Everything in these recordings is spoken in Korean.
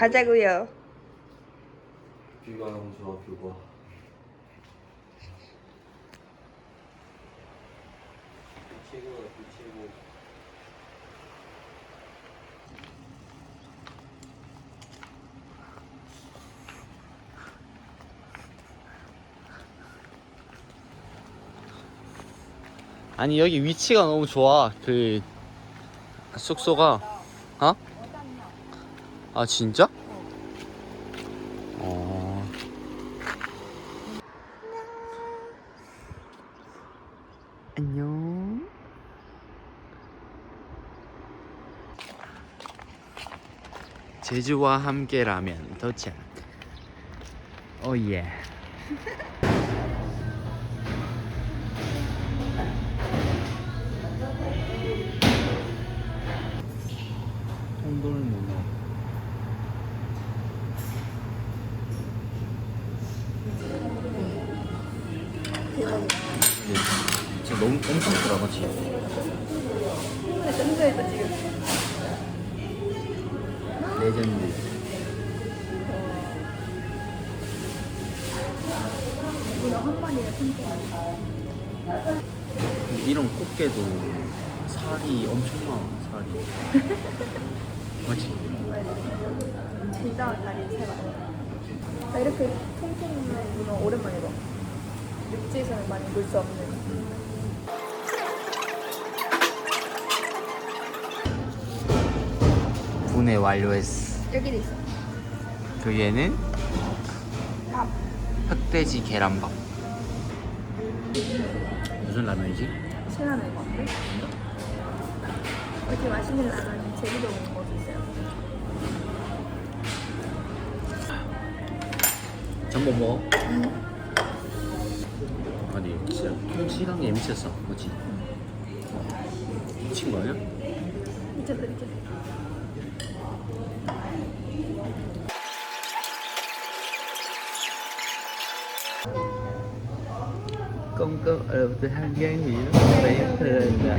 가자고요. 뷰가 너무 좋아 최고 아니 여기 위치가 너무 좋아 그 숙소가 어? 아 진짜? 어. 안녕. 제주와 함께 라면 도착. 오예. 진짜 너무 엄청 크다 맞지? 근데 지금. 레전드 한 통통. 이런 꽃게도 살이 엄청 많아 살이 맞지? 진짜 다리 세 마리. 나 이렇게 통통한 문어 오랜만에 봐. 육지에서는 많이 볼 수 없는. 분해 완료했어 여기도 있어. 그 얘는 밥. 흑돼지 계란밥 무슨 라면이지? 신라면 같은데? 이렇게 맛있는 라면 제주도 온 것도 있어요. 전복 먹어? 아니 진짜 통시간에 미쳤어 맞지? 미친 거 아니야? 미쳤다 미쳤다. công ở từ hàng gian gì đó đấy thời là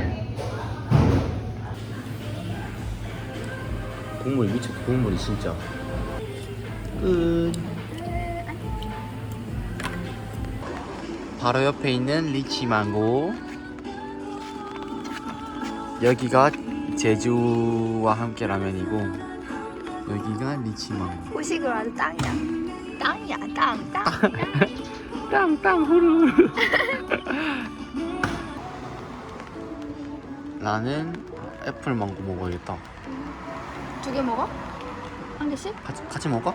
국물 미쳤다 국물이 진짜 끝 바로 옆에 있는 리치망고 여기가 제주와 함께 라면이고 여기가 리치망고 후식으로 아주 짱이야. 짱이야 짱 짱. 땅땅 후루 나는 애플 망고 먹어야겠다 두 개 먹어? 한 개씩? 같이, 같이 먹을까?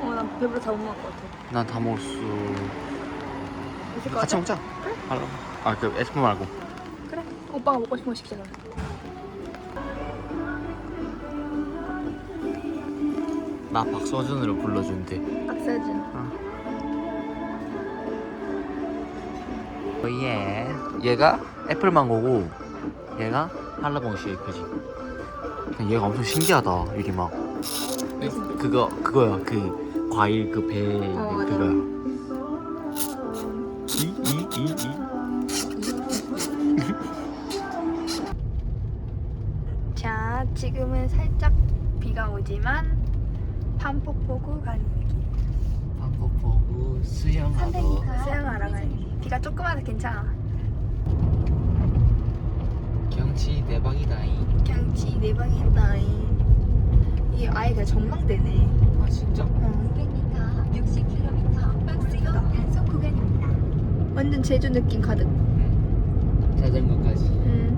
어, 나 배불러 다 못 먹을 것 같아. 난 다 먹을 수 있을 것 같이 같아? 먹자 알아 아그 애플 말고 그래. 오빠가 먹고 싶은 거 시키자. 그럼. 나 박서준으로 불러준대 박서준. 예 얘가 애플 망고고 얘가 한라봉 쉐이크지 얘가 엄청 신기하다 이게 막 그거 그거야 그 과일 그 배 어, 맞아. 그거야 자, 지금은 살짝 비가 오지만 반포포구 가는 길. 방콕 보고 수영하러 수영하러 가는 길. 비가 조금 와서 괜찮아. 경치 대박이다잉 경치 내방이다. 이게 아예 그냥 전망대네. 아 진짜? 어. 500m, 60km 박스형 단속 구간입니다. 완전 제주 느낌 가득. 자전거까지 음.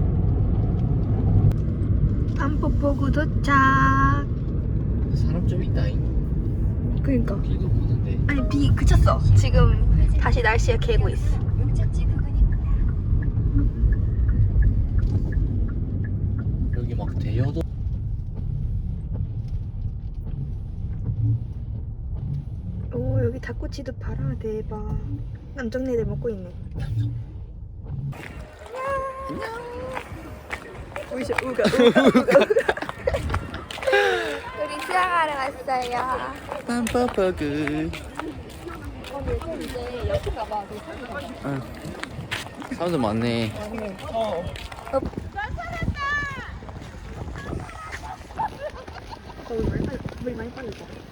반포포구 도착. 사람 좀 있다잉 그니까. 비도 오는데 아니 비 그쳤어. 지금 다시 날씨가 개고 있어. 여기 막 대여도 오 여기 닭꼬치도 팔아 대박. 남정네들 먹고 있네. 우셔 우가 우가 우가. 우리 수영하러 왔어요. 빰빠빠그. 응. 사람들 많네 어. 거기 물 많이 빠졌다.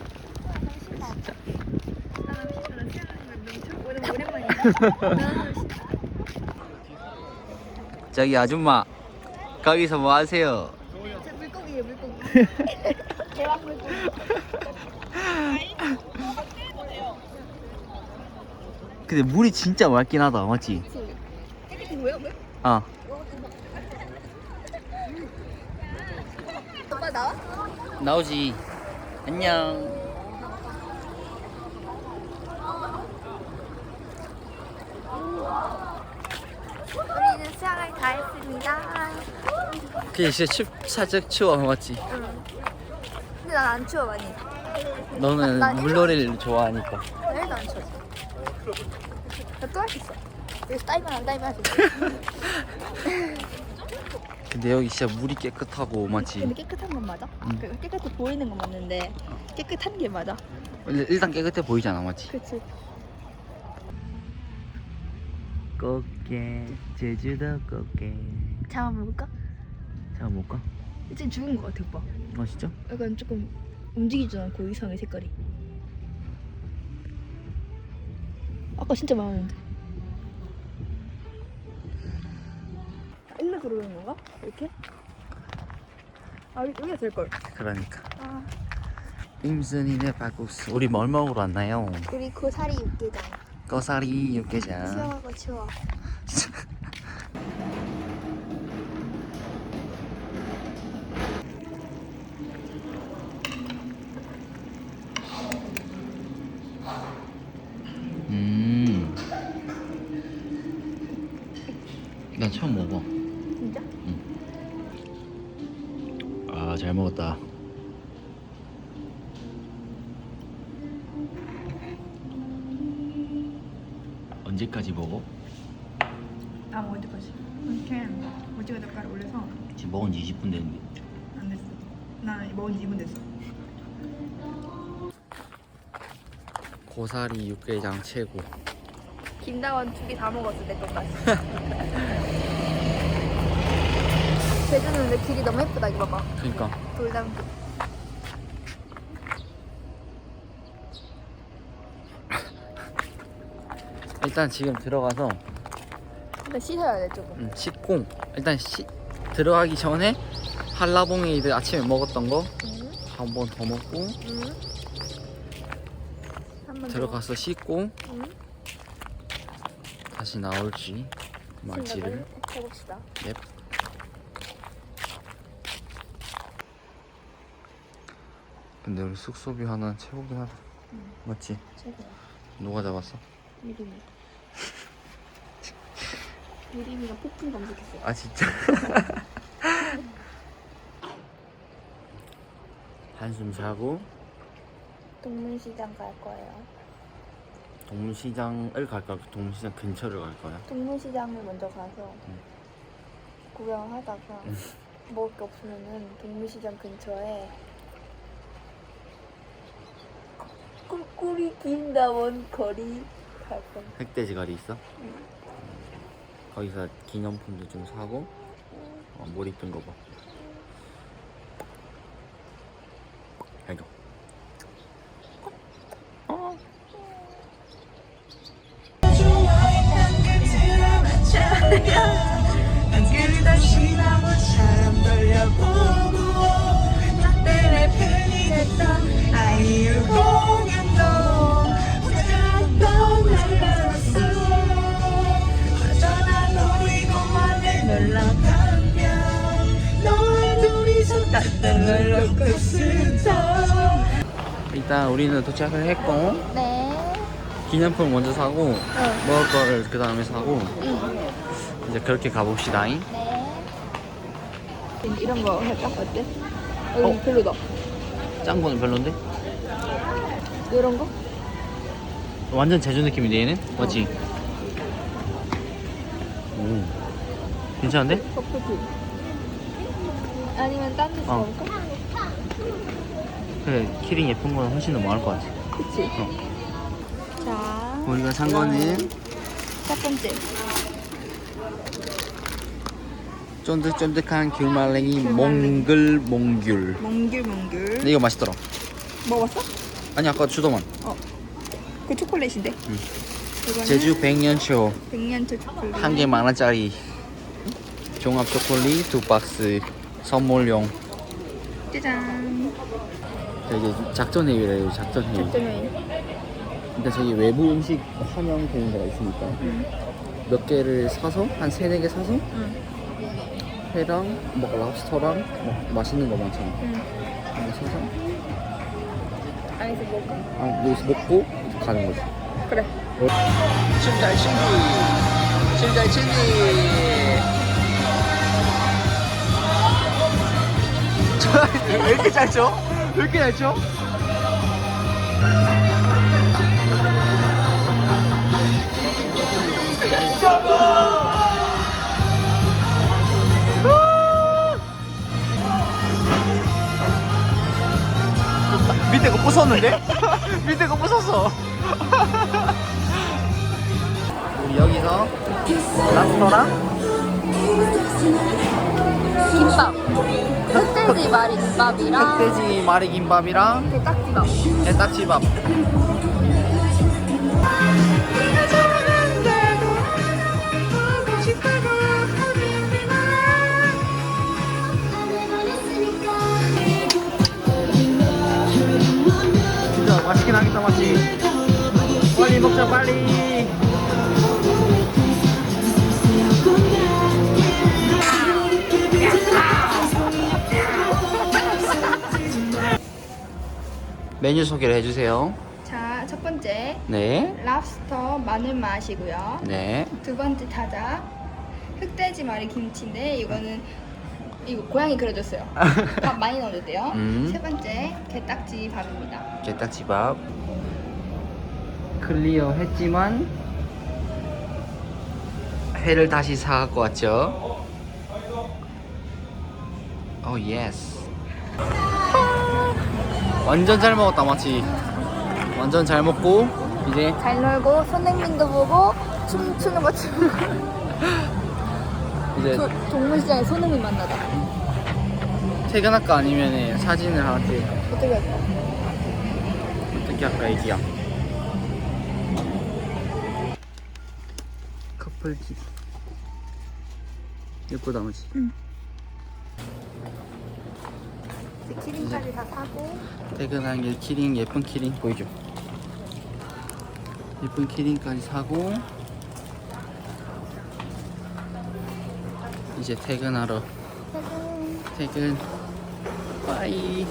저기 아줌마 거기서 뭐 하세요? 저 물고기예요 물고기. 대박 물고기. 근데 물이 진짜 맑긴 하다 맞지? 그치? 깨끗이 보여 물? 아 오빠 나와? 나오지 안녕 우리는 수영을 다 했습니다. 그게 진짜 춥 살짝 추워 맞지? 응. 근데 난 안 추워 많이. 너는 나 물놀이를 좋아하니까 나 1도 안 추워. 나또 할 수 있어. 여기서 따이면 안 따이면 할수 있어. 근데 여기 진짜 물이 깨끗하고 맞지? 근데 깨끗한 건 맞아? 응. 그 깨끗해 보이는 건 맞는데 깨끗한 게 맞아. 일- 일단 깨끗해 보이잖아 맞지? 그치. 꽃게 제주도 꽃게 잡아볼까? 잡아볼까? 이제 죽은 거 같아 오빠. 아 진짜? 약간 조금 움직이지 않고 이상해 색깔이. 아까 진짜 많았는데. 일로 들어오는 건가? 이렇게? 아 여기- 여기가 될 걸. 그러니까 아 임순이네 발국수 우리 뭘 먹으러 왔나요? 우리 고사리 육개장. 꺼사리 육개장 추워하고 추워. 음. 난 처음 먹어. 진짜? 아, 잘 먹었다. 언제까지 먹어? 아 어디까지? 이렇게 오징어 젓갈 올려서 지금 먹은 지 20분 됐는데. 안 됐어. 나 먹은 지 2분 됐어. 고사리 육개장 최고. 김다원 두 개 다 먹었어 내 것까지. 제주는 근데 길이 너무 예쁘다 이거 봐봐. 그러니까 돌담길. 일단 지금 들어가서 근데 씻어야 돼 조금. 음, 씻고 일단 씻 들어가기 전에 한라봉이들 아침에 먹었던 거 응? 한번 더 먹고 응? 한번 들어가서 씻고 응? 다시 나올지 말지를 해봅시다. 넵. 근데 우리 숙소비 하나 최고긴 하다 응. 맞지? 최고야. 누가 잡았어? 유림이. 유림이가 폭풍 검색했어. 아 진짜? 한숨 자고 동문시장 갈 거예요. 동문시장을 갈까? 동문시장 근처를 갈 거야? 동문시장을 먼저 가서 응. 구경하다가 응. 먹을 게 없으면은 동문시장 근처에 꿀꿀이 김다원 거리 갈 거야. 흑돼지 가리 있어? 거기서 기념품도 좀 사고 어, 못 입던 거 봐. 일단 우리는 도착을 했고 네. 기념품 먼저 사고 어. 먹을 거를 그 다음에 사고 응. 이제 그렇게 가봅시다. 잉 네. 이런 거 할까? 어때? 여기 어? 별로다. 짠 거는 별론데? 이런 거? 완전 제주 느낌인데 얘는? 맞지? 오 괜찮은데? 커플티. 아니면 딴 데서 어. 먹을까? 그래 키링 예쁜 거는 훨씬 더 많을 것 같아 그치? 어. 자. 우리가 산 거는 첫 번째. 쫀득쫀득한 귤말랭이 몽글 몽귤 몽귤 몽귤. 근데 이거 맛있더라 먹어봤어? 아니 아까 주더만 그 초콜릿인데. 응. 제주 백년초 100년초 초콜릿. 한 개 만 원짜리 종합 초콜릿 두 박스 선물용 짜잔. 저기 작전 회의래요 작전 회의 작전회의. 근데 저기 외부 음식 환영되는 데가 있으니까 응. 몇 개를 사서 한 세네 개 사서 응. 회랑 뭐 랍스터랑 뭐 맛있는 거 많잖아 응. 그거 사서 안에서 먹을까? 아, 여기서 먹고 가는 거지 그래. 춤잘 춘디 춤잘 춘디 왜 이렇게 잘 춰? 왜 이렇게 잘 춰? 밑에 거 부쉈는데? 밑에 거 부쉈어 우리 여기서 랍스터랑 김밥. 흑돼지 말이 김밥이랑 흑돼지 마리 김밥이랑 게딱지밥. 게딱지밥 진짜 맛있긴 하겠다 맞지? 빨리 먹자 빨리 메뉴 소개를 해주세요 자, 첫 번째 네 랍스터 마늘 맛이고요. 네. 두 번째 타자 흑돼지 말이 김치인데 이거는 이거 고양이 그려줬어요. 밥 많이 넣어도 돼요. 음. 세 번째 게딱지 밥입니다. 게딱지밥 클리어 했지만 회를 다시 사갖고 왔죠 오 예스 완전 잘 먹었다 마치. 완전 잘 먹고 이제. 잘 놀고 손흥민도 보고 춤추는 거 추고 이제 도- 동물시장에 손흥민 만나다. 퇴근할까 아니면 사진을 할게 어떻게 할까? 어떻게 할까 애기야 커플집 예쁘다 맞지? 이제 키링까지 다 사고. 퇴근한 길 키링 예쁜 키링 보이죠? 예쁜 키링까지 사고 이제 퇴근하러. 퇴근. 빠이.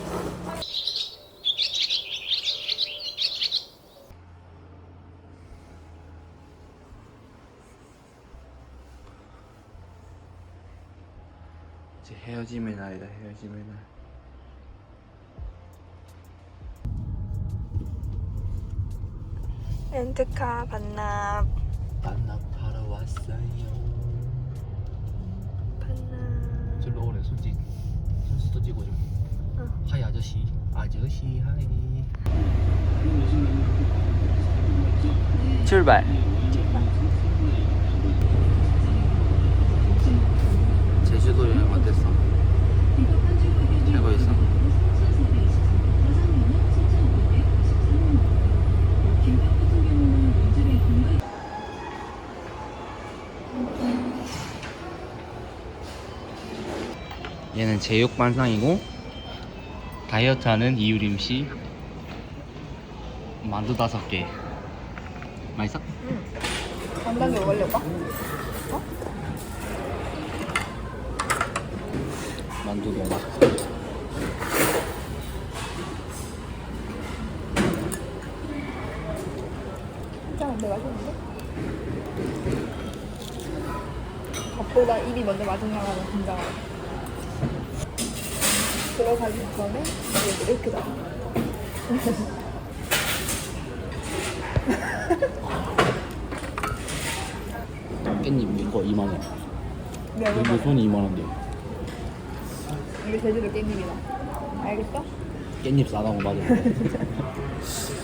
이제 헤어짐의 날이다 헤어짐의 날 렌트카 반납. 반납하러 왔어요. 반납. 절로 오래 손짓 손짓도 찍어줘. 어. 하이 아저씨. 아저씨 하이. 출발. 제주도 여행 어땠어? 얘는 제육 반상이고 다이어트하는 이유림 씨 만두 다섯 개 맛있어? 간단하게 먹으려고? 만두 너무 맛있어 진짜 근데 맛있는데? 밥보다 입이 먼저 맞으려고 긴장하고 들어가기 전에 이렇게 이렇게 잡아 깻잎 이거 2만원. 내가 이거 손이 2만 원데. 이게 제주도 깻잎이다. 알겠어? 깻잎 싸다고 맞아.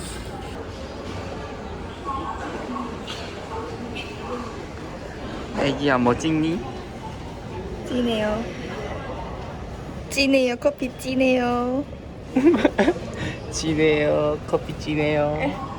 애기야 뭐 찍니? 찐해요 찐해요. 커피 찐해요. 집에요. 커피집에요